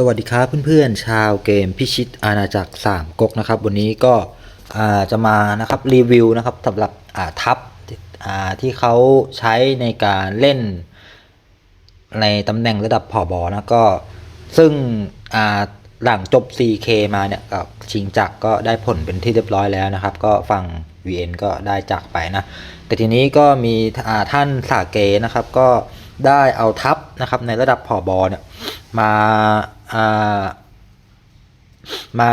สวัสดีครับเพื่อนๆ ชาวเกมพิชิตอาณาจักรสามก๊กนะครับ วันนี้ก็จะมานะครับรีวิวนะครับสำหรับทัพที่เขาใช้ในการเล่นในตำแหน่งระดับผอบอนะก็ซึ่งหลังจบ 4K มาเนี่ยก็ชิงจักรก็ได้ผลเป็นที่เรียบร้อยแล้วนะครับ ก็ฝั่ง VN ก็ได้จักรไปนะ แต่ทีนี้ก็มีท่านสาเกนะครับก็ได้เอาทัพนะครับในระดับผอบอเนี่ยมา มา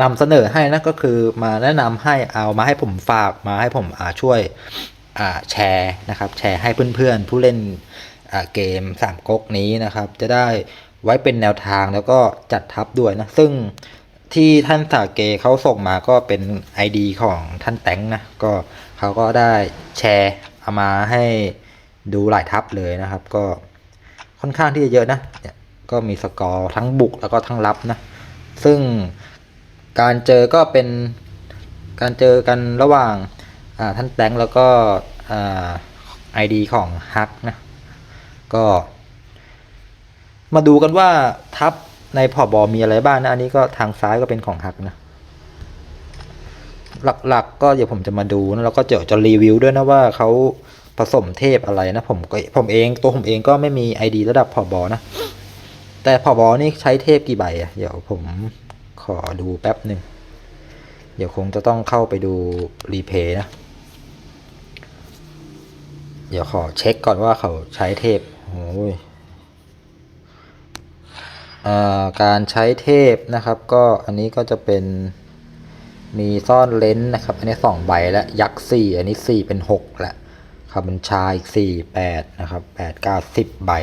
นำเสนอให้นะก็คือมาแนะนำให้เอามาให้ผมฝากมาให้ผมช่วยแชร์นะครับ แชร์ให้เพื่อนๆ ผู้เล่นเกมสามก๊กนี้นะครับ จะได้ไว้เป็นแนวทางแล้วก็จัดทัพด้วยนะ ซึ่งที่ท่านสาเกเขาส่งมาก็เป็น ID ของท่านแตงนะ ก็เขาก็ได้แชร์เอามาให้ดูหลายทัพเลยนะครับ ก็ค่อนข้างที่จะเยอะนะเนี่ย ก็มีสกอร์ทั้งบุกแล้วก็ทั้งรับนะ ซึ่งการเจอก็เป็นการเจอกันระหว่างาท่านแตงแล้วก็ไอดีของฮักนะ ก็ มาดูกันว่าทัพในพอบอมีอะไรบ้างนะ อันนี้ก็ทางซ้ายก็เป็นของฮักนะ หลักๆก็เดี๋ยวผมจะมาดูนะแล้วก็เดี๋ยวจะรีวิวด้วยนะว่าเขาผสมเทพอะไรนะ ผมผมเองตัวผมเองก็ไม่มี ID ระดับพอบอนะ แต่พอบอนี่ใช้เทพกี่ใบอะเดี๋ยวผมขอดูแป๊บหนึ่ง เดี๋ยวคงจะต้องเข้าไปดูรีเพย์นะ เดี๋ยวขอเช็คก่อนว่าเขาใช้เทพโอ้ยอ่อการใช้เทพนะครับก็อันนี้ก็จะเป็นมีซ่อนเลนส์นะครับ อันนี้สองใบแล้วยักษ์สี่อันนี้สี่เป็นหกแล้วคำบัญชาอีกสี่แปดนะครับแปดเก้าสิบใบ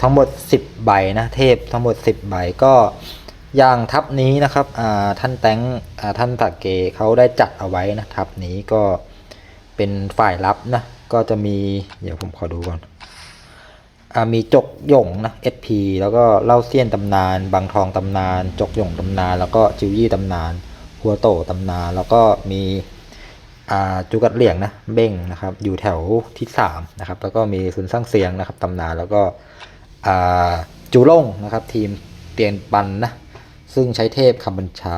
ทั้งหมด 10 ใบนะเทพทั้งหมด 10 ใบก็อย่างทัพนี้นะครับท่านแตงท่านตากเกเขาได้จัดเอาไว้นะทัพนี้ก็เป็นฝ่ายรับนะก็จะมีเดี๋ยวผมขอดูก่อนอมีจกหยงนะ SP แล้วก็เล่าเซียนตำนาน บางทองตำนาน จกหยงตำนาน แล้วก็จิวยี่ตำนาน หัวโตตำนาน แล้วก็มีจุกัดเหลี่ยงนะเบ้งนะครับอยู่แถวที่3นะครับแล้วก็มีซุนสร้างเสียงนะครับตำนานแล้วก็ จูล่งนะครับทีมเตียนปันนะซึ่งใช้เทพคำบัญชา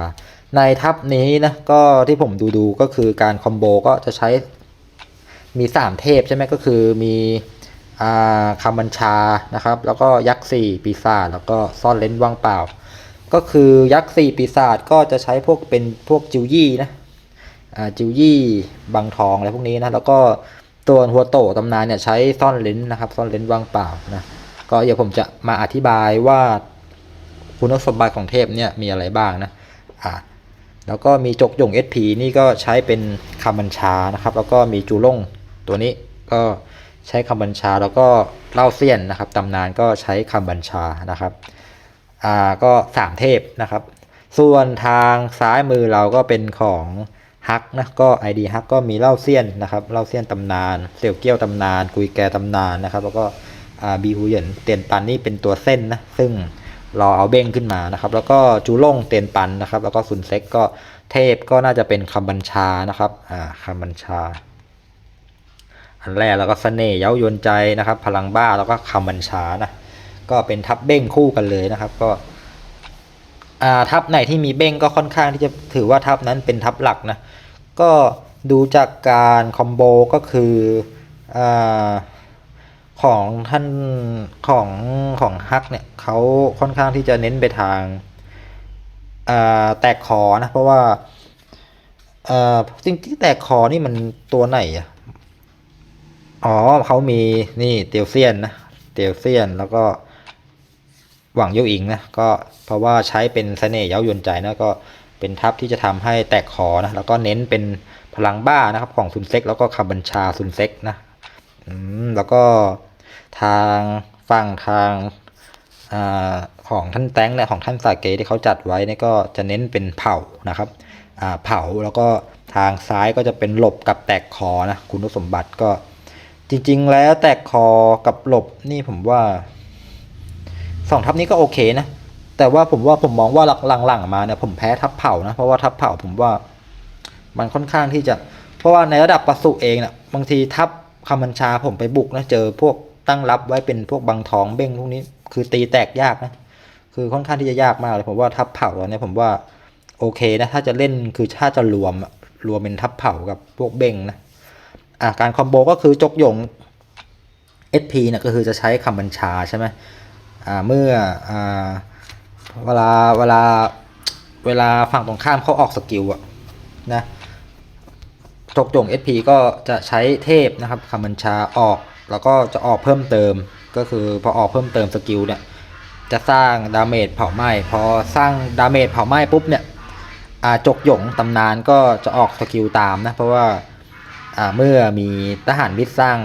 ในทัพนี้นะก็ที่ผมดูดูก็คือการคอมโบก็จะใช้มี 3 เทพใช่ไหมก็คือมีอคำบัญชานะครับ แล้วก็ยักษ์สี่ปีศาจแล้วก็ซ่อนเลนส์ว่างเปล่า ก็คือยักษ์สี่ปีศาจก็จะใช้พวกเป็นพวกจิวยี่นะจิวยี่บางทองอะไรพวกนี้นะแล้วก็ตัวหัวโตตำนานเนี่ยใช้ซ่อนเลนส์นะครับ ซ่อนเลนส์ว่างเปล่านะ ก็เดี๋ยวผมจะมาอธิบายว่าคุณสมบัติของเทพเนี่ยมีอะไรบ้างนะอ่าแล้วก็มีจกหยง SP นี่ก็ใช้เป็นคำบัญชานะครับ แล้วก็มีจูล่งตัวนี้ก็ใช้คำบัญชาแล้วก็เล่าเซียนนะครับตำนานก็ใช้คำบัญชานะครับอ่าก็สามเทพนะครับ ส่วนทางซ้ายมือเราก็เป็นของฮักนะก็ ID ฮักก็มีเล่าเซียนนะครับเล่าเซียนตำนานเสี่ยวเกี้ยวตำนาน กุยแกตำนานนะครับ แล้วก็ บีฮูเหยินเตียนปันนี่เป็นตัวเส้นนะซึ่งรอเอาเบ้งขึ้นมานะครับ แล้วก็จูล่งเตียนปันนะครับ แล้วก็ซุนเซ็กก็เทพก็น่าจะเป็นคำบัญชานะครับอ่าคำบัญชา อันแรกแล้วก็เสน่ห์เย้ายวนใจนะครับ พลังบ้าแล้วก็คำบัญชานะก็เป็นทับเบ้งคู่กันเลยนะครับ ก็ทับไหนที่มีเบ้งก็ค่อนข้างที่จะถือว่าทับนั้นเป็นทับหลักนะก็ดูจากการคอมโบก็คืออ ของท่านของของฮักเนี่ยเขาค่อนข้างที่จะเน้นไปทางแตกคอนะเพราะว่าเอ่อจริงที่แตกคอนี่มันตัวไหนอะอ๋อเขามีนี่เตียวเซียนนะเตียวเซียนแล้วก็หวังเย่าอิงนะก็เพราะว่าใช้เป็นเสน่ห์เย้ายวนใจนะก็เป็นทัพที่จะทำให้แตกคอนะแล้วก็เน้นเป็นพลังบ้านะครับของซุนเซ็กแล้วก็คำบัญชาซุนเซ็กนะ อืมแล้วก็ทางฝั่งทางอาของท่านแตงเนี่ยของท่านสาเกที่เขาจัดไว้เนี่ยก็จะเน้นเป็นเผานะครับอ่าเผาแล้วก็ทางซ้ายก็จะเป็นหลบกับแตกคอนะคุณสมบัติก็จริง ๆ แล้วแตกคอกับหลบนี่ผมว่าสองทัพนี้ก็โอเคนะ แต่ว่าผมว่าผมมองว่าหลังๆมาเนี่ยผมแพ้ทัพเผานะ เพราะว่าทัพเผาผมว่ามันค่อนข้างที่จะ เพราะว่าในระดับปสุเองนะ่ะบางทีทัพ คำบัญชาผมไปบุกนะเจอพวกตั้งรับไว้เป็นพวกบางทองเบ้งพวกนี้ คือตีแตกยากนะ คือค่อนข้างที่จะยากมากเลยผมว่าทับเผาตอนนี้ผมว่าโอเคนะถ้าจะเล่นคือถ้าจะรวมรวมเป็นทับเผากับพวกเบ้งนะอะการคอมโบก็คือจกหยง SP เนี่ยก็คือจะใช้คำบัญชาใช่ไหมอ่าเมื่ออ่าเวลาเวลาเวลาฝั่งตรงข้ามเขาออกสกิลอะนะ จกหยง SP ก็จะใช้เทพนะครับคำบัญชาออก แล้วก็จะออกเพิ่มเติม ก็คือพอออกเพิ่มเติมสกิลเนี่ยจะสร้างดาเมจเผาไหม้พอสร้างดาเมจเผาไหม้ปุ๊บเนี่ยจกหยงตำนานก็จะออกสกิลตามนะ เพราะว่าเมื่อมีทหารมิตรสร้าง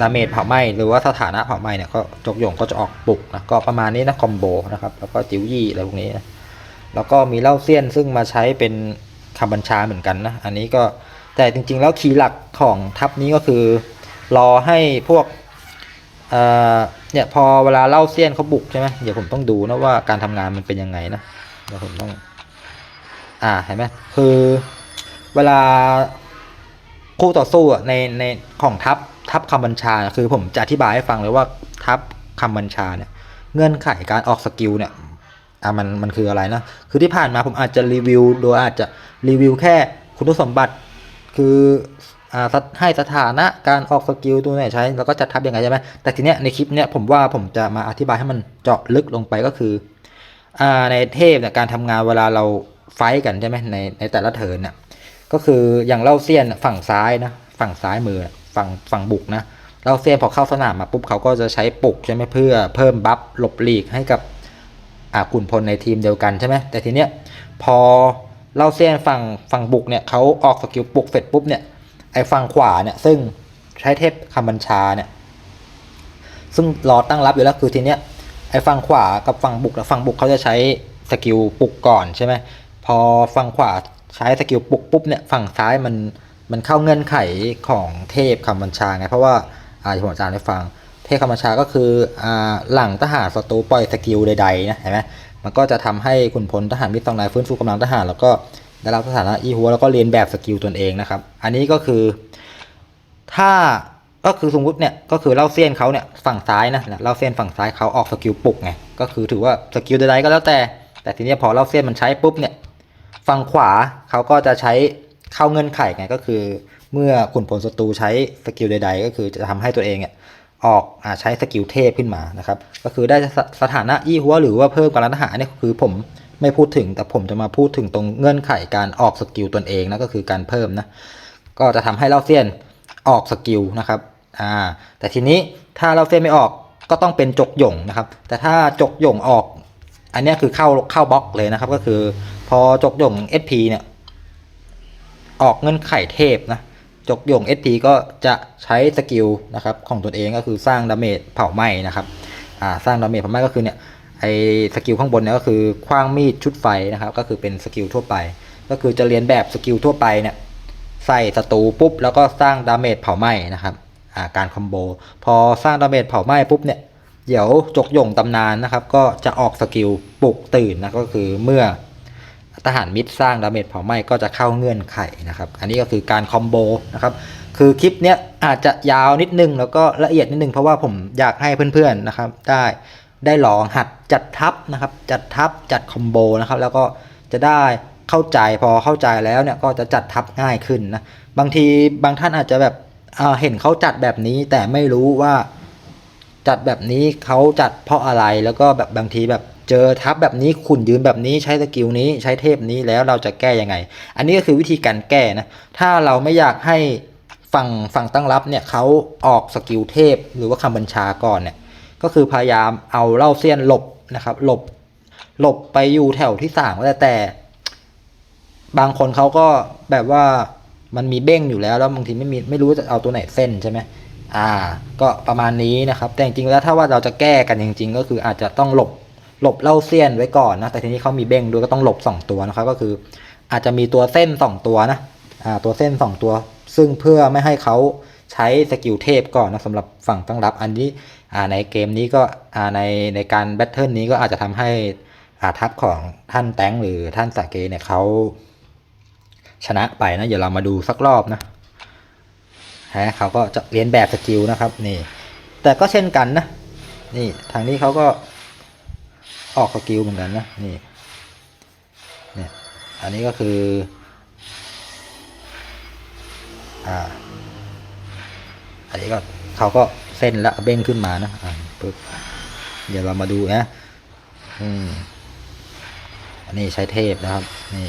ดาเมจเผาไหม้หรือว่าสถานะเผาไหม้เนี่ยก็จกหยงก็จะออกปลุกนะก็ประมาณนี้นะคอมโบนะครับแล้วก็จิ๋วยี่อะไรพวกนี้นะแล้วก็มีเล่าเซียนซึ่งมาใช้เป็น คำบัญชาเหมือนกันนะ อันนี้ก็แต่จริงๆ แล้วคีย์หลักของทัพนี้ก็คือ รอให้พวกเนี่ยพอเวลาเล่าเซียนเขาบุกใช่ไหมเดี๋ยวผมต้องดูนะว่าการทำงานมันเป็นยังไงนะเดี๋ยวผมต้อง อ่าเห็นไหมคือเวลาคู่ต่อสู้ในในของทัพทัพคำบัญชา คือผมจะอธิบายให้ฟังเลยว่าทัพคำบัญชาเนี่ย เงื่อนไขการออกสกิลเนี่ย อ่ามันมันคืออะไรนะ คือที่ผ่านมาผมอาจจะรีวิว โดยอาจจะรีวิวแค่คุณสมบัติ คืออ่าให้สถานะการออกสกิลตัวไหนใช้ แล้วก็จัดทับยังไงใช่ไหมแต่ทีเนี้ยในคลิปเนี้ยผมว่าผมจะมาอธิบายให้มันเจาะลึกลงไปก็คืออ่าในเทพเนี่ยการทำงานเวลาเราไฟท์กันใช่ไหมในในแต่ละเทิร์นเนี่ยก็คืออย่างเล่าเซียนฝั่งซ้ายนะฝั่งซ้ายมือฝั่งฝั่งบุกนะเล่าเซียนพอเข้าสนามมาปุ๊บเขาก็จะใช้ปลุกใช่ไหมเพื่อเพิ่มบัฟหลบหลีกให้กับ อ่าขุนพลในทีมเดียวกันใช่ไหมแต่ทีเนี้ยพอเล่าเซียนฝั่งฝั่งบุกเนี่ยเขาออกสกิลปุกเสร็จปุ๊บเนี่ยไอ้ฝั่งขวาเนี่ยซึ่งใช้เทพคำบัญชาเนี่ยซึ่งรอตั้งรับอยู่แล้วคือทีเนี้ยไอ้ฝั่งขวากับฝั่งบุกแล้วฝั่งบุกเขาจะใช้สกิลปลุกก่อนใช่ไหมพอฝั่งขวาใช้สกิลปลุกปุ๊บเนี่ยฝั่งซ้ายมันมันเข้าเงื่อนไขของเทพคำบัญชาไงเพราะว่าอ่าที่ผมอาจารย์ให้ฟัง เทพคำบัญชาก็คืออ่าหลังทหารศัตรูปล่อยสกิลใดๆนะเห็นไหมมันก็จะทำให้ขุนพลทหารมิตรสองนายฟื้นฟูกำลังทหาร แล้วก็ได้รับสถานะอีหัวแล้วก็เรียนแบบสกิลตนเองนะครับ อันนี้ก็คือ ถ้าก็คือสมมติเนี่ยก็คือเล่าเซียนเขาเนี่ยฝั่งซ้ายนะเล่าเซียนฝั่งซ้ายเขาออกสกิลปลุกไงก็คือถือว่าสกิลใดๆก็แล้วแต่ แต่ทีนี้พอเล่าเซียนมันใช้ปุ๊บเนี่ยฝั่งขวาเขาก็จะใช้เข้าเงื่อนไขไงก็คือ เมื่อขุนพลศัตรูใช้สกิลใด ๆ ก็คือจะทำให้ตัวเองเนี่ย ออกอใช้สกิลเทพขึ้นมานะครับ ก็คือได้สสถานะอีหัวหรือว่าเพิ่มกำลังทหารเนี่ยคือผมไม่พูดถึงแต่ผมจะมาพูดถึงตรงเงื่อนไขการออกสกิลตนเองนะก็คือการเพิ่มนะก็จะทำให้เล่าเซียนออกสกิลนะครับอ่าแต่ทีนี้ถ้าเล่าเซียนไม่ออกก็ต้องเป็นจกหยงนะครับ แต่ถ้าจกหยงออก อันนี้คือเข้าเข้าบล็อกเลยนะครับ ก็คือพอจกหยง SP เนี่ยออกเงื่อนไขเทพนะ จกหยง SP ก็จะใช้สกิลนะครับของตนเองก็คือสร้างดาเมจเผาไหม้นะครับอ่าสร้างดาเมจเผาไหม้ก็คือเนี่ยไอสกิลข้างบนเนี่ยก็คือคว้างมีดชุดไฟนะครับ ก็คือเป็นสกิลทั่วไป ก็คือจะเรียนแบบสกิลทั่วไปเนี่ยใส่ศัตรูปุ๊บแล้วก็สร้างดาเมจเผาไหม้นะครับอ่าการคอมโบพอสร้างดาเมจเผาไหม้ปุ๊บเนี่ยเดี๋ยวจกหย่งตำนานนะครับ ก็จะออกสกิลปลุกตื่นนะก็คือเมื่อ ทหารมิตรสร้างดาเมจเผาไหม้ก็จะเข้าเงื่อนไขนะครับ อันนี้ก็คือการคอมโบนะครับคือคลิปเนี้ยอาจจะยาวนิดนึงแล้วก็ละเอียดนิดนึงเพราะว่าผมอยากให้เพื่อนๆนะครับ ได้ได้ลองหัดจัดทับนะครับ จัดทับจัดคอมโบนะครับ แล้วก็จะได้เข้าใจพอเข้าใจแล้วเนี่ยก็จะจัดทับง่ายขึ้นนะบางทีบางท่านอาจจะแบบเห็นเขาจัดแบบนี้แต่ไม่รู้ว่าจัดแบบนี้เขาจัดเพราะอะไรแล้วก็แบบบางทีแบบ เจอทับแบบนี้ขุนยืนแบบนี้ใช้สกิลนี้ใช้เทพนี้แล้วเราจะแก้ยังไง อันนี้ก็คือวิธีการแก้นะถ้าเราไม่อยากให้ฝั่งฝั่งตั้งรับเนี่ยเขาออกสกิลเทพหรือว่าคำบัญชาก่อนเนี่ยก็คือพยายามเอาเล่าเซียนหลบนะครับหลบหลบไปอยู่แถวที่สามก็ได้แต่ บางคนเขาก็แบบว่ามันมีเบ้งอยู่แล้วแล้วบางทีไม่มีไม่รู้จะเอาตัวไหนเส้นใช่ไหมอ่า ก็ประมาณนี้นะครับ แต่จริงๆแล้วถ้าว่าเราจะแก้กันจริง ๆ ก็คืออาจจะต้องหลบ หลบเล่าเซียนไว้ก่อนนะ แต่ทีนี้เขามีเบ้งด้วยก็ต้องหลบสองตัวนะครับ ก็คืออาจจะมีตัวเส้นสองตัวนะอ่าตัวเส้นสองตัว ซึ่งเพื่อไม่ให้เขาใช้สกิลเทพก่อนนะสำหรับฝั่งตั้งรับอันนี้อ่าในเกมนี้ก็อ่าในในการแบทเทิลนี้ก็อาจจะทำให้อ่าทัพของท่านแตงหรือท่านสาเกเนี่ยเขาชนะไปนะ เดี๋ยวเรามาดูสักรอบนะฮะเขาก็จะเรียนแบบสกิลนะครับนี่ แต่ก็เช่นกันนะ นี่ทางนี้เขาก็ ออกสกิลเหมือนกันนะนี่เนี่ยอันนี้ก็คืออ่าอันนี้ก็เขาก็เส้นละเบ้งขึ้นมานะอ่าปึ๊บเดี๋ยวเรามาดูนะอืมอันนี้ใช้เทพนะครับนี่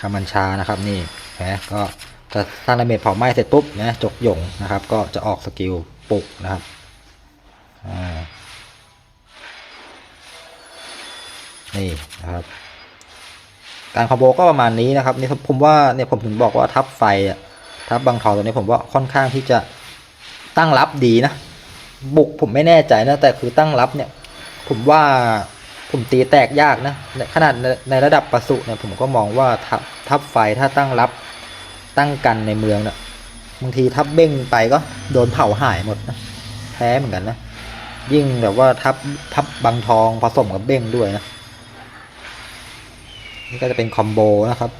คำบัญชานะครับนี่นะก็จะสร้างดาเมจเผาไหม้เสร็จปุ๊บนะจกหยงนะครับ ก็จะออกสกิลปลุกนะครับ นี่นะครับการคอมโบก็ประมาณนี้นะครับนี่ผมว่าเนี่ยผมถึงบอกว่าทับไฟอะทับบางทอตัวนี้ผมว่าค่อนข้างที่จะตั้งรับดีนะ บุกผมไม่แน่ใจนะแต่คือตั้งรับเนี่ย ผมว่าผมตีแตกยากนะในขนาดในในระดับประสุเนี่ยผมก็มองว่าทับทับไฟถ้าตั้งรับตั้งกันในเมืองเนี่ยบางทีทับเบ้งไปก็โดนเผาหายหมดนะแพ้เหมือนกันนะ ยิ่งแบบว่าทับทับบางทองผสมกับเบ้งด้วยนะ นี่ก็จะเป็นคอมโบนะครับ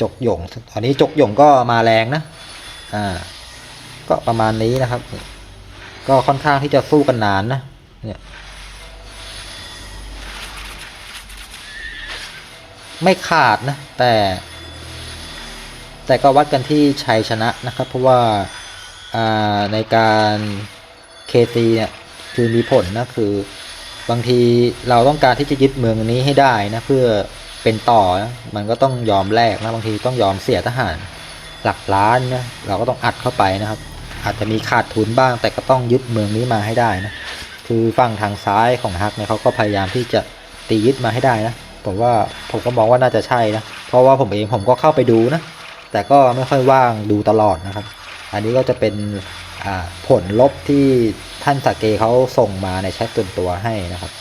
จกหยงตอนนี้จกหยงก็มาแรงนะ อ่า ก็ประมาณนี้นะครับ ก็ค่อนข้างที่จะสู้กันนานนะ เนี่ย ไม่ขาดนะ แต่ แต่ก็วัดกันที่ชัยชนะนะครับ เพราะว่า อ่า ในการเคซีเนี่ย คือมีผลนะคือบางทีเราต้องการที่จะยึดเมืองนี้ให้ได้นะเพื่อเป็นต่อนะมันก็ต้องยอมแลกนะบางทีต้องยอมเสียทหารหลักล้านนะเราก็ต้องอัดเข้าไปนะครับ อาจจะมีขาดทุนบ้าง แต่ก็ต้องยึดเมืองนี้มาให้ได้นะคือฝั่งทางซ้ายของฮักเนี่ยเขาก็พยายามที่จะตียึดมาให้ได้นะผมว่าผมก็มองว่าน่าจะใช่นะเพราะว่าผมเองผมก็เข้าไปดูนะแต่ก็ไม่ค่อยว่างดูตลอดนะครับ อันนี้ก็จะเป็นผลลบที่ ท่านสาเกเขาส่งมาในแชทส่วนตัวให้นะครับ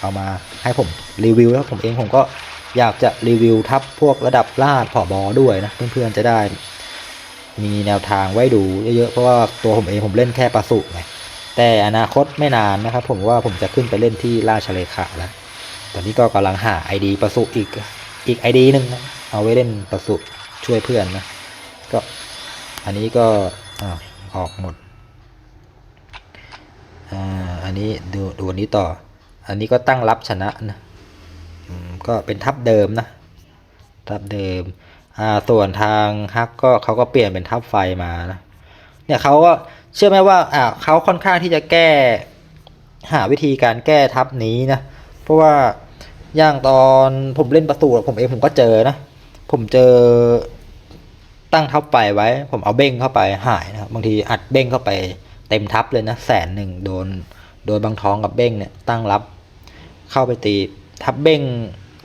เอามาให้ผมรีวิวแล้วผมเองผมก็อยากจะรีวิวทับพวกระดับลาดผอบอด้วยนะเพื่อนๆจะได้ มีแนวทางไว้ดูเยอะๆเพราะว่าตัวผมเองผมเล่นแค่ประสุไงแต่อนาคตไม่นานนะครับ ผมว่าผมจะขึ้นไปเล่นที่ราชเลขาแล้วตอนนี้ก็กำลังหาไอดีประสุอีกอีกไอดีหนึ่งนะเอาไว้เล่นประสุช่วยเพื่อนนะก็อันนี้ก็อออกหมด อ่าอันนี้ดูดูอันนี้ต่อ อันนี้ก็ตั้งรับชนะนะก็เป็นทับเดิมนะ ทับเดิมอ่าส่วนทางฮักก็เขาก็เปลี่ยนเป็นทับไฟมานะเนี่ยเขาก็เชื่อไหมว่าอ่าเขาค่อนข้างที่จะแก้หาวิธีการแก้ทับนี้นะ เพราะว่าอย่างตอนผมเล่นประตูผมเองผมก็เจอนะ ผมเจอตั้งทับไฟไว้ ผมเอาเบ้งเข้าไปหายนะบบางทีอัดเบ้งเข้าไป เต็มทับเลยนะแสนหนึ่งโดนโดนบางท้องกับเบ้งเนี่ยตั้งรับเข้าไปตีทับเบ้ง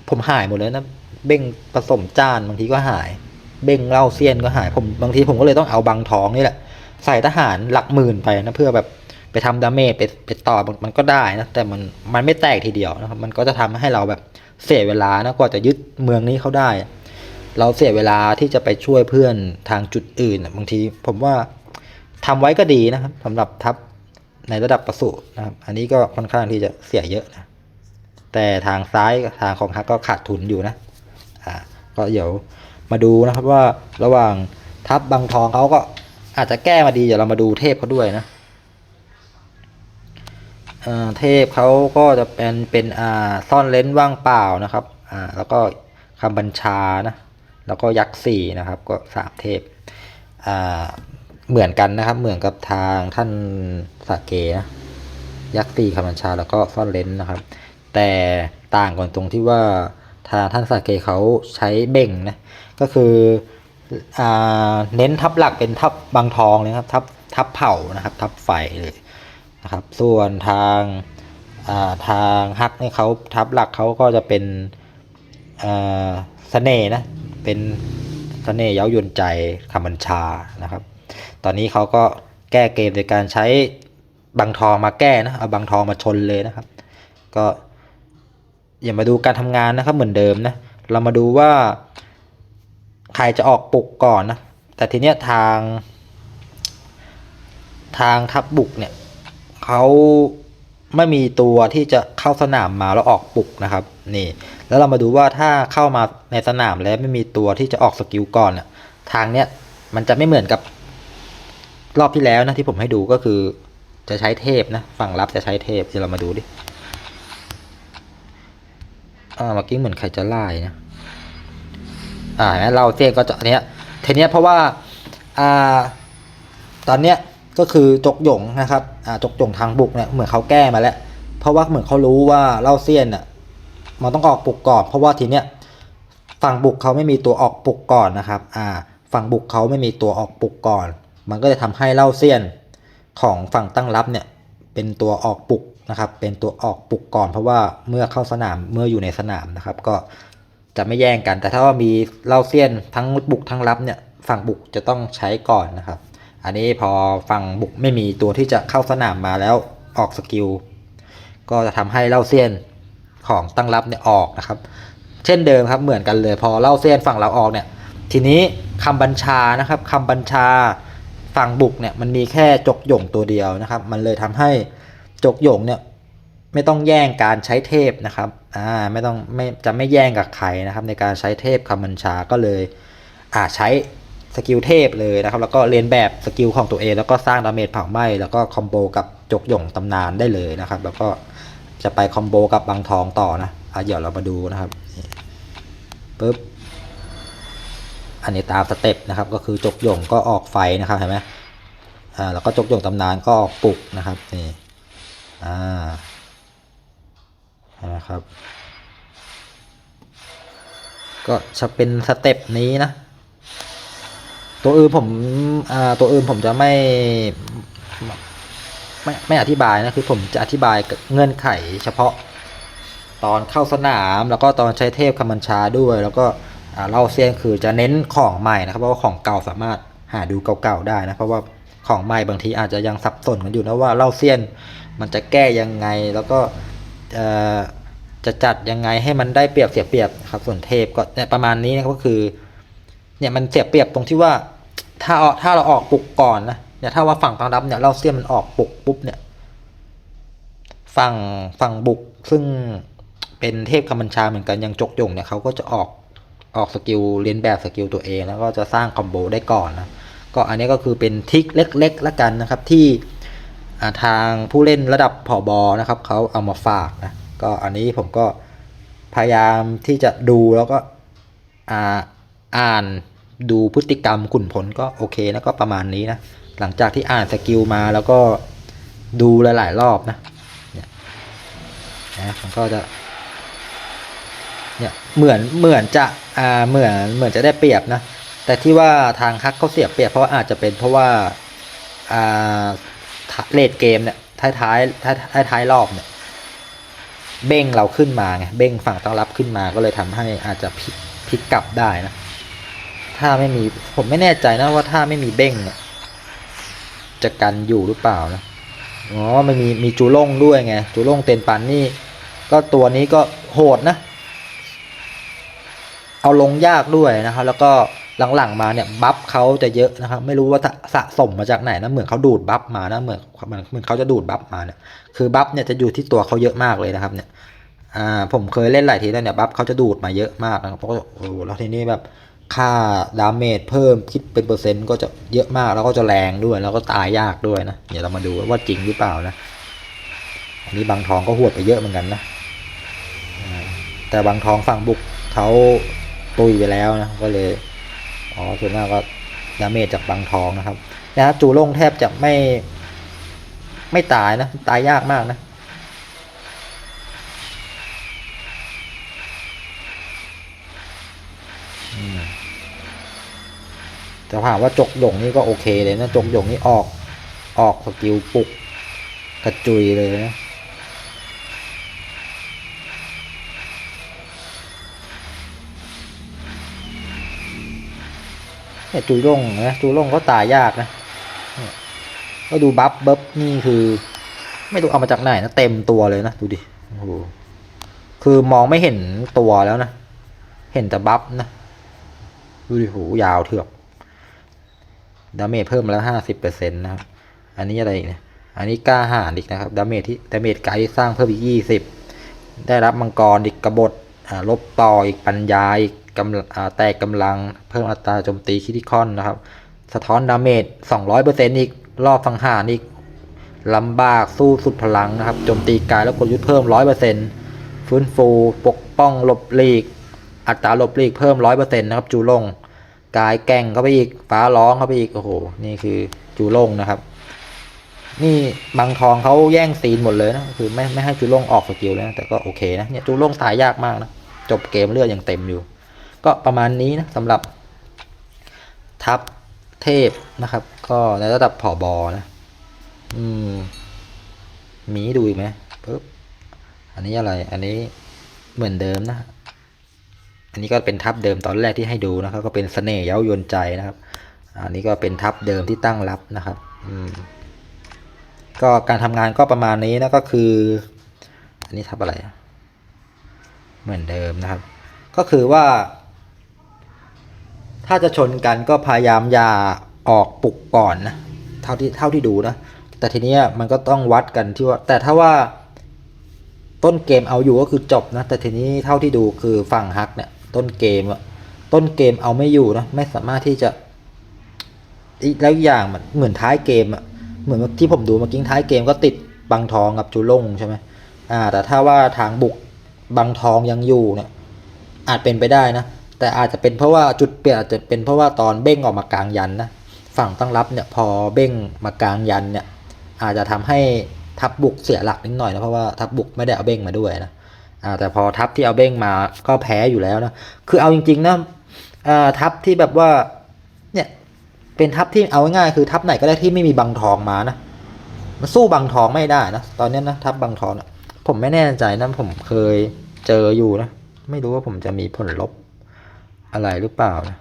ผมหายหมดเลยนะเบ้งผสมจานบางทีก็หาย เบ้งเล่าเซียนก็หายผมบางทีผมก็เลยต้องเอาบางท้องนี่แหละใส่ทหารหลักหมื่นไปนะเพื่อแบบไปทำดาเมจไปไปต่อมันก็ได้นะแต่มันมันไม่แตกทีเดียวนะครับมันก็จะทำให้เราแบบเสียเวลานะกว่าจะยึดเมืองนี้เขาได้ เราเสียเวลาที่จะไปช่วยเพื่อนทางจุดอื่นน่ะบางที ผมว่า ทำไว้ก็ดีนะครับสำหรับทัพในระดับประสูนะครับ อันนี้ก็ค่อนข้างที่จะเสียเยอะนะ แต่ทางซ้ายทางของฮักก็ขาดทุนอยู่นะ อ่า ก็เดี๋ยวมาดูนะครับว่าระหว่างทัพบางทองเขาก็อาจจะแก้มาดี เดี๋ยวเรามาดูเทพเขาด้วยนะอ่าเทพเขาก็จะเป็นเป็นอ่าซ่อนเลนว่างเปล่านะครับ อ่า แล้วก็คำบัญชานะ แล้วก็ยักษ์สี่นะครับ ก็สามเทพ อ่า เหมือนกันนะครับ เหมือนกับทางท่านสาเกนะยักษ์ตีคำบัญชาแล้วก็ซ่อนเลนนะครับ แต่ต่างกันตรงที่ว่าทางท่านสาเกเขาใช้เบ่งนะก็คืออเน้นทับหลักเป็นทับบางทองเลยครับทับทับเผานะครับ ทับไฟเลยนะครับ ส่วนทางาทางฮักเนี่ยเขาทับหลักเขาก็จะเป็นเสน่ห์นะเป็นเสน่ห์เย้ายวนใจคำบัญชานะครับ ตอนนี้เขาก็แก้เกมโดยการใช้บางทองมาแก้นะเอาบางทองมาชนเลยนะครับ ก็อย่ามาดูการทำงานนะครับเหมือนเดิมนะเรามาดูว่า ใครจะออกปลุกก่อนนะแต่ทีเนี้ยทาง ทางทัพบุกเนี่ยเขาไม่มีตัวที่จะเข้าสนามมาแล้วออกปลุกนะครับนี่แล้วเรามาดูว่าถ้าเข้ามาในสนามแล้วไม่มีตัวที่จะออกสกิลก่อนน่ะทางเนี้ยมันจะไม่เหมือนกับ รอบที่แล้วนะที่ผมให้ดูก็คือจะใช้เทพนะ ฝั่งรับจะใช้เทพเดี๋ยวเรามาดูดิอ่าเมื่อกี้เหมือนใครจะไล่นะอ่าเห็นไหมเราเซียนก็จะอันเนี้ยทีเนี้ยเพราะว่าอ่าตอนเนี้ยก็คือจกหยงนะครับอ่าจกหยงทางบุกเนี่ยเหมือนเขาแก้มาแล้ว เพราะว่าเหมือนเขารู้ว่าเล่าเซียนอะมันต้องออกปลุกก่อน เพราะว่าทีเนี้ยฝั่งบุกเขาไม่มีตัวออกปลุกก่อนนะครับ อ่า ฝั่งบุกเขาไม่มีตัวออกปลุกก่อน มันก็จะทำให้เล่าเซียนของฝั่งตั้งรับเนี่ยเป็นตัวออกปลุกนะครับ เป็นตัวออกปลุกก่อน เพราะว่าเมื่อเข้าสนามเมื่ออยู่ในสนามนะครับ ก็จะไม่แย่งกัน แต่ถ้าว่ามีเล่าเซียนทั้งบุกทั้งรับเนี่ยฝั่งบุกจะต้องใช้ก่อนนะครับ อันนี้พอฝั่งบุกไม่มีตัวที่จะเข้าสนามมาแล้วออกสกิลก็จะทำให้เล่าเซียนของตั้งรับเนี่ยออกนะครับ เช่นเดิมครับเหมือนกันเลย พอเล่าเซียนฝั่งเราออกเนี่ยทีนี้คำบัญชานะครับคำบัญชา ฝั่งบุกเนี่ยมันมีแค่จกหย่งตัวเดียวนะครับ มันเลยทำให้จกหย่งเนี่ยไม่ต้องแย่งการใช้เทพนะครับอ่าไม่ต้องไม่จะไม่แย่งกับใครนะครับ ในการใช้เทพคำบัญชาก็เลยอ่าใช้สกิลเทพเลยนะครับ แล้วก็เรียนแบบสกิลของตัวเอง แล้วก็สร้างดาเมจเผาไหม้แล้วก็คอมโบกับจกหย่งตำนานได้เลยนะครับ แล้วก็จะไปคอมโบกับบางทองต่อนะอะเดี๋ยวเรามาดูนะครับปึ๊บ อันนี้ตามสเต็ปนะครับ ก็คือจกหย่งก็ออกไฟนะครับเห็นไหมอ่าแล้วก็จกหย่งตำนานก็ออกปลุกนะครับนี่อ่าเห็นไหมครับ ก็จะเป็นสเต็ปนี้นะตัวอื่นผมอ่าตัวอื่นผมจะไม่ไม่ไม่อธิบายนะคือผมจะอธิบายเงื่อนไขเฉพาะตอนเข้าสนามแล้วก็ตอนใช้เทพคำบัญชาด้วยแล้วก็ เล่าเซียนคือจะเน้นของใหม่นะครับเพราะว่าของเก่าสามารถหาดูเก่าๆได้นะเพราะว่าของใหม่บางทีอาจจะยังสับสนกันอยู่นะว่าเล่าเซียนมันจะแก้ยังไงแล้วก็จะจัดยังไงให้มันได้เปรียบเสียเปรียบครับส่วนเทพก็เนี่ยประมาณนี้นะครับก็คือเนี่ยมันเสียเปรียบตรงที่ว่าถ้าเอาถ้าเราออกปลุกก่อนนะเนี่ยถ้าว่าฝั่งตอนรับเนี่ยเล่าเซียนมันออกปลุกปุ๊บเนี่ยฝั่งฝั่งบุกซึ่งเป็นเทพคำบัญชาเหมือนกันยังจกยงเนี่ยเขาก็จะออก ออกสกิลเลียนแบบสกิลตัวเอง แล้วก็จะสร้างคอมโบได้ก่อนนะก็อันนี้ก็คือเป็นทริคเล็กๆละกันนะครับที่ทางผู้เล่นระดับผอบอนะครับเขาเอามาฝากนะก็อันนี้ผมก็พยายามที่จะดูแล้วก็อ่าอ่านดูพฤติกรรมขุนผลก็โอเคนะก็ประมาณนี้นะหลังจากที่อ่านสกิลมาแล้วก็ดูหลาย ๆ รอบนะนะมันก็จะ เนี่ยเหมือนเหมือนจะอ่าเหมือนเหมือนจะได้เปรียบนะแต่ที่ว่าทางฮักเขาเสียเปรียบเพราะว่าอาจจะเป็นเพราะว่าอ่าเลดเกมเนี่ยท้ายท้ายท้ายท้ายท้ายรอบเนี่ยเบ้งเราขึ้นมาไงเบ้งฝั่งต้อนรับขึ้นมาก็เลยทำให้อาจจะพลิกพลิกกลับได้นะถ้าไม่มีผมไม่แน่ใจนะว่าถ้าไม่มีเบ้งเนี่ยจะกันอยู่หรือเปล่านะอ๋อมันมีมีจูล่งด้วยไงจูล่งเตนปันนี่ก็ตัวนี้ก็โหดนะ เอาลงยากด้วยนะครับ แล้วก็หลังๆมาเนี่ยบัฟเขาจะเยอะนะครับ ไม่รู้ว่าสะสมมาจากไหนนะเหมือนเขาดูดบัฟมานะเหมือนเหมือนเหมือนเขาจะดูดบัฟมาเนี่ยคือบัฟเนี่ยจะอยู่ที่ตัวเขาเยอะมากเลยนะครับเนี่ยอ่าผมเคยเล่นหลายทีแล้วเนี่ยบัฟเขาจะดูดมาเยอะมากนะครับเพราะว่าโอ้แล้วทีนี้แบบค่าดาเมจเพิ่มคิดเป็นเปอร์เซ็นต์ก็จะเยอะมากแล้วก็จะแรงด้วย แล้วก็ตายยากด้วยนะเดี๋ยวเรามาดูว่าจริงหรือเปล่านะอันนี้บางทองก็หวดไปเยอะเหมือนกันนะแต่บางทองฝั่งบุกเขา ตุยไปแล้วนะก็เลยอ๋อส่วนมากก็ดาเมจจากบางทองนะครับนะจูโล่งแทบจะไม่ ไม่ตายนะ ตายยากมากนะอืมแต่ถามว่าจกหยงนี่ก็โอเคเลยนะ จกหยงนี่ออกออกสกิลปลุกกระจุยเลยนะ เนี่จุยล่งนะจุยล่งก็ตายยากนะก็ดูบัฟเบิบนี่คือ ไม่รู้เอามาจากไหนนะเต็มตัวเลยนะดูดิโอ้โหคือมองไม่เห็นตัวแล้วนะ เห็นแต่บัฟนะดูดิโหยาวเถือกดาเมจเพิ่มมาแล้วห้าสิบเปอร์เซ็นต์นะครับอันนี้อะไรเนี่ยอันนี้กล้าหาญอีกนะครับดาเมจที่ดาเมจไกด์ที่สร้างเพิ่มอีกยี่สิบได้รับมังกรอีกกบฏอ่าลบต่ออีกปัญญาอีก กำแตกกำลังเพิ่มอัตราโจมตีคิติคอนนะครับ สะท้อนดาเมจสองร้อยเปอร์เซ็นต์อีก รอบสังหารอีกลำบากสู้สุดพลังนะครับโจมตีกายแล้วกดยุทธเพิ่มร้อยเปอร์เซ็นต์ฟื้นฟู ปกป้องหลบหลีก อัตราหลบหลีกเพิ่มร้อยเปอร์เซ็นต์นะครับจูลง กายแก่งเข้าไปอีกฟ้าร้องเข้าไปอีกโอ้โหนี่คือจูลงนะครับ นี่บางทองเขาแย่งซีนหมดเลยนะคือไม่ไม่ให้จูลงออกสกิลเลยนะแต่ก็โอเคนะเนี่ยจูลงตายยากมากนะจบเกมเลือดยังเต็มอยู่ ก็ประมาณนี้นะสำหรับทัพเทพนะครับ ก็ในระดับผอบอนะ อืม มีดูอีกไหมปึ๊บอันนี้อะไร อันนี้เหมือนเดิมนะ อันนี้ก็เป็นทัพเดิมตอนแรกที่ให้ดูนะครับ ก็เป็นเสน่ห์เย้ายวนใจนะครับ อันนี้ก็เป็นทัพเดิมที่ตั้งรับนะครับ อืม ก็การทำงานก็ประมาณนี้นะก็คือ อันนี้ทับอะไร เหมือนเดิมนะครับ ก็คือว่า ถ้าจะชนกันก็พยายามอย่าออกปลุกก่อนนะเท่าที่เท่าที่ดูนะ แต่ทีนี้มันก็ต้องวัดกันที่ว่า แต่ถ้าว่าต้นเกมเอาอยู่ก็คือจบนะ แต่ทีนี้เท่าที่ดูคือฝั่งฮักเนี่ย ต้นเกมอะต้นเกมเอาไม่อยู่นะไม่สามารถที่จะอีกแล้วอย่างเหมือนท้ายเกมอะเหมือนที่ผมดูเมื่อกี้ท้ายเกมก็ติดบังทองกับจูลงใช่ไหมอ่า แต่ถ้าว่าทางบุกบังทองยังอยู่เนี่ยอาจเป็นไปได้นะ แต่อาจจะเป็นเพราะว่าจุดเปลี่ยนอาจจะเป็นเพราะว่าตอนเบ้งออกมากลางยันนะฝั่งตั้งรับเนี่ยพอเบ้งมากลางยันเนี่ยอาจจะทำให้ทัพบุกเสียหลักนิดหน่อยนะเพราะว่าทัพบุกไม่ได้เอาเบ้งมาด้วยนะแต่พอทัพที่เอาเบ้งมาก็แพ้อยู่แล้วนะคือเอาจริงๆนะทัพที่แบบว่าเนี่ยเป็นทัพที่เอาง่ายๆคือทัพไหนก็ได้ที่ไม่มีบังทองมานะมันสู้บังทองไม่ได้นะตอนนี้นะทัพบังทองนะผมไม่แน่ใจนะผมเคยเจออยู่นะไม่รู้ว่าผมจะมีผลลบ อะไรหรือเปล่านะ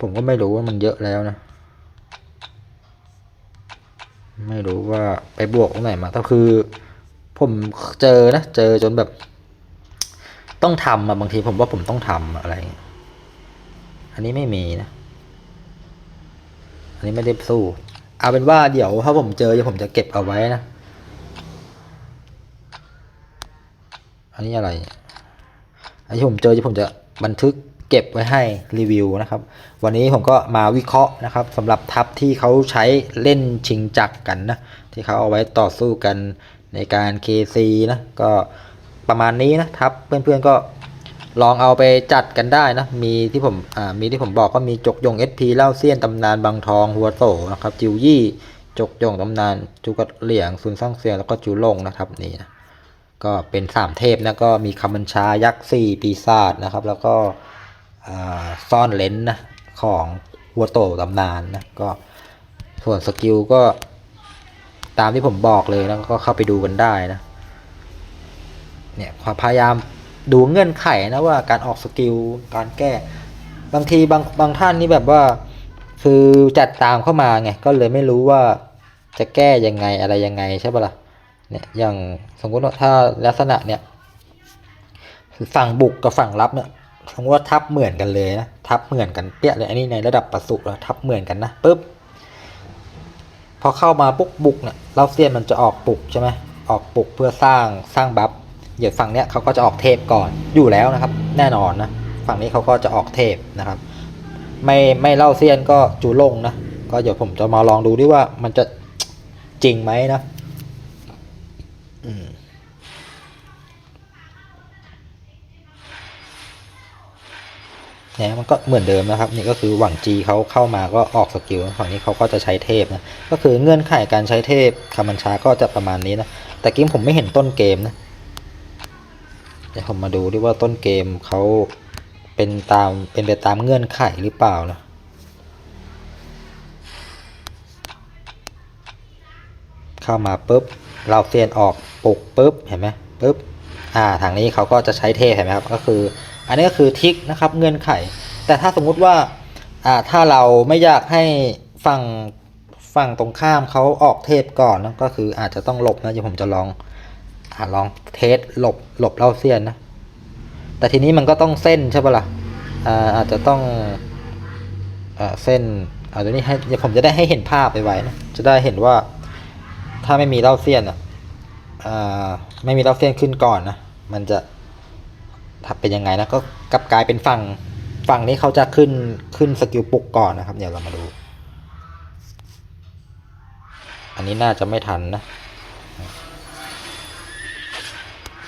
ผมก็ไม่รู้ว่ามันเยอะแล้วนะ ไม่รู้ว่าไปบวกตรงไหนมาก็คือ ผมเจอนะ เจอจนแบบ ต้องทำอะบางทีผมว่าผมต้องทำอะไร อันนี้ไม่มีนะ อันนี้ไม่ได้สู้ เอาเป็นว่าเดี๋ยวถ้าผมเจอเดี๋ยวผมจะเก็บเอาไว้นะ อันนี้อะไร อันที่ผมเจอที่ผมจะบันทึกเก็บไว้ให้รีวิวนะครับ วันนี้ผมก็มาวิเคราะห์นะครับสำหรับทัพที่เขาใช้เล่นชิงจักรกันนะที่เขาเอาไว้ต่อสู้กันในการ KC นะก็ประมาณนี้นะทัพเพื่อนๆก็ลองเอาไปจัดกันได้นะ มีที่ผมอ่ามีที่ผมบอกก็มีจกยง SP เล่าเซียนตำนานบางทองหัวโตนะครับจิวยี่จกยงตำนานจูกัดเหลียงซุนซ่องเซียนแล้วก็จูลงนะครับนี่นะ ก็เป็นสามเทพนะก็มีคำบัญชายักษ์สี่ปีศาจนะครับ แล้วก็ซ่อนเลนส์นะของวัวโตตำนานนะก็ส่วนสกิลก็ตามที่ผมบอกเลยนะก็เข้าไปดูกันได้นะเนี่ยพยายามดูเงื่อนไขนะว่าการออกสกิลการแก้บางทีบางบางท่านนี่แบบว่า คือจัดตามเข้ามาไงก็เลยไม่รู้ว่าจะแก้ยังไงอะไรยังไงใช่ปะล่ะ เนี่ยอย่างสมมติว่าถ้าลักษณะเนี่ยฝั่งบุกกับฝั่งรับเนี่ยสมมติว่าทับเหมือนกันเลยนะทับเหมือนกันเปี้ยเลยอันนี้ในระดับประสุแล้วทับเหมือนกันนะปุ๊บพอเข้ามาปุ๊บบุกเนี่ยเราเซียนมันจะออกปุกใช่ไหมออกปุกเพื่อสร้างสร้างบัฟเดี๋ยวฝั่งเนี้ยเขาก็จะออกเทพก่อนอยู่แล้วนะครับ แน่นอนนะฝั่งนี้เขาก็จะออกเทพนะครับ ไม่ไม่เล่าเซียนก็จูลงนะก็เดี๋ยวผมจะมาลองดูดิว่ามันจะจริงไหมนะ นี่ยมันก็เหมือนเดิมนะครับนี่ก็คือหวังจีเขาเข้ามาก็ออกสกิลฝั่งนี้เขาก็จะใช้เทพนะก็คือเงื่อนไขการใช้เทพคำบัญชาก็จะประมาณนี้นะแต่เกมผมไม่เห็นต้นเกมนะเดี๋ยวผมมาดูดิว่าต้นเกมเขาเป็นตามเป็นไปตามเงื่อนไขหรือเปล่านะเข้ามาปุ๊บเราเซียนออกปลุกปุ๊บเห็นไหมปุ๊บอ่าทางนี้เขาก็จะใช้เทพเห็นไหมครับก็คือ อันนี้ก็คือทิกนะครับเงื่อนไข แต่ถ้าสมมุติว่าอ่าถ้าเราไม่อยากให้ฝั่งฝั่งตรงข้ามเขาออกเทพก่อนนะก็คืออาจจะต้องหลบนะเดี๋ยวผมจะลองอ่าลองเทสหลบหลบเล่าเซียนนะ แต่ทีนี้มันก็ต้องเส้นใช่ปะล่ะอ่าอาจจะต้องอ่าเส้นเอาตัวนี้ให้เดี๋ยวผมจะได้ให้เห็นภาพไปไว้นะจะได้เห็นว่าถ้าไม่มีเล่าเซียนอะไม่มีเล่าเซียนขึ้นก่อนนะ มันจะ ถ้าเป็นยังไงนะก็กลับกลายเป็นฝั่งฝั่งนี้เขาจะขึ้นขึ้นสกิลปลุกก่อนนะครับ เดี๋ยวเรามาดู อันนี้น่าจะไม่ทันนะ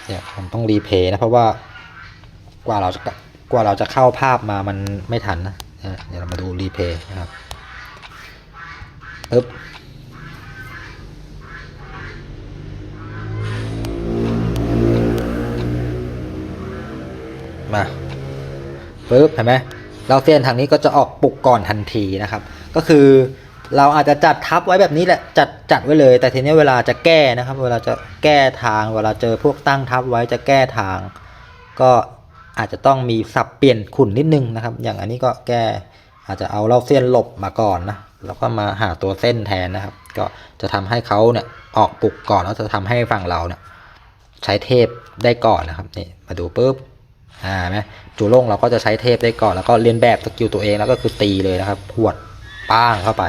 เนี่ยผมต้องรีเพย์นะเพราะว่ากว่าเราจะกว่าเราจะเข้าภาพมามันไม่ทันนะเนี่ยเดี๋ยวเรามาดูรีเพย์นะครับปึ๊บ มาปึ๊บเห็นไหมเราเส้นทางนี้ก็จะออกปลุกก่อนทันทีนะครับ ก็คือเราอาจจะจัดทับไว้แบบนี้แหละจัดจัดไว้เลย แต่ทีนี้เวลาจะแก้นะครับ เวลาจะแก้ทาง เวลาเจอพวกตั้งทับไว้จะแก้ทาง ก็อาจจะต้องมีสับเปลี่ยนขุนนิดนึงนะครับ อย่างอันนี้ก็แก้อาจจะเอาเล่าเส้นหลบมาก่อนนะแล้วก็มาหาตัวเส้นแทนนะครับ ก็จะทำให้เขาเนี่ยออกปลุกก่อนแล้วจะทำให้ฝั่งเราเนี่ยใช้เทพได้ก่อนนะครับนี่มาดูปุ๊บ อ่าไหมจูโล่งเราก็จะใช้เทพได้ก่อน แล้วก็เรียนแบบสกิลตัวเองแล้วก็คือตีเลยนะครับพวดป้างเข้าไป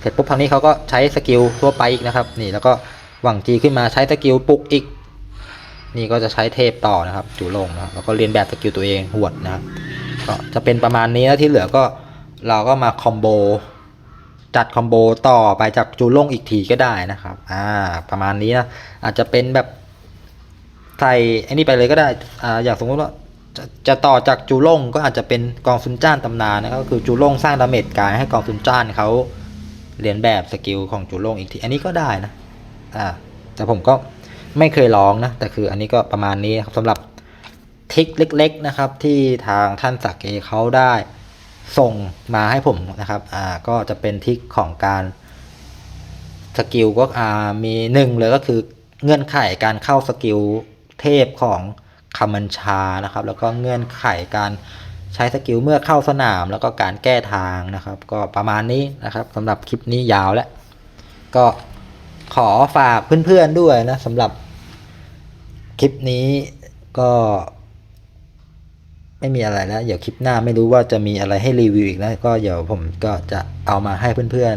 เสร็จปุ๊บทางนี้เขาก็ใช้สกิลทั่วไปอีกนะครับ นี่แล้วก็หวังจีขึ้นมาใช้สกิลปลุกอีก นี่ก็จะใช้เทพต่อนะครับ จูโล่งนะแล้วก็เรียนแบบสกิลตัวเองหวดนะครับก็จะเป็นประมาณนี้แล้วที่เหลือก็เราก็มาคอมโบจัดคอมโบต่อไปจากจูโล่งอีกทีก็ได้นะครับ อ่า ประมาณนี้นะ อาจจะเป็นแบบใส่ไอ้นี่ไปเลยก็ได้ อ่า อย่างสมมติว่า จะจะต่อจากจูโล่งก็อาจจะเป็นกองซุนจ้านตำนานนะครับก็คือจูโล่งสร้างดาเมจกายให้กองซุนจ้านเขาเรียนแบบสกิลของจูโล่งอีกที อันนี้ก็ได้นะอ่าแต่ผมก็ไม่เคยลองนะ แต่คืออันนี้ก็ประมาณนี้ครับสำหรับทริคเล็ก ๆนะครับ ที่ทางท่านสักเกเขาได้ส่งมาให้ผมนะครับอ่าก็จะเป็นทริคของการสกิลก็อ่ามีหนึ่งเลยก็คือเงื่อนไขการเข้าสกิลเทพของ คำบัญชานะครับ แล้วก็เงื่อนไขการใช้สกิลเมื่อเข้าสนาม แล้วก็การแก้ทางนะครับ ก็ประมาณนี้นะครับสำหรับคลิปนี้ยาวแล้วก็ขอฝากเพื่อนๆด้วยนะสำหรับคลิปนี้ก็ไม่มีอะไรแล้ว เดี๋ยวคลิปหน้าไม่รู้ว่าจะมีอะไรให้รีวิวอีกนะก็เดี๋ยวผมก็จะเอามาให้เพื่อน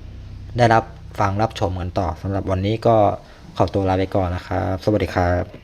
ๆ ได้รับฟังรับชมกันต่อสำหรับวันนี้ก็ขอตัวลาไปก่อนนะครับ สวัสดีครับ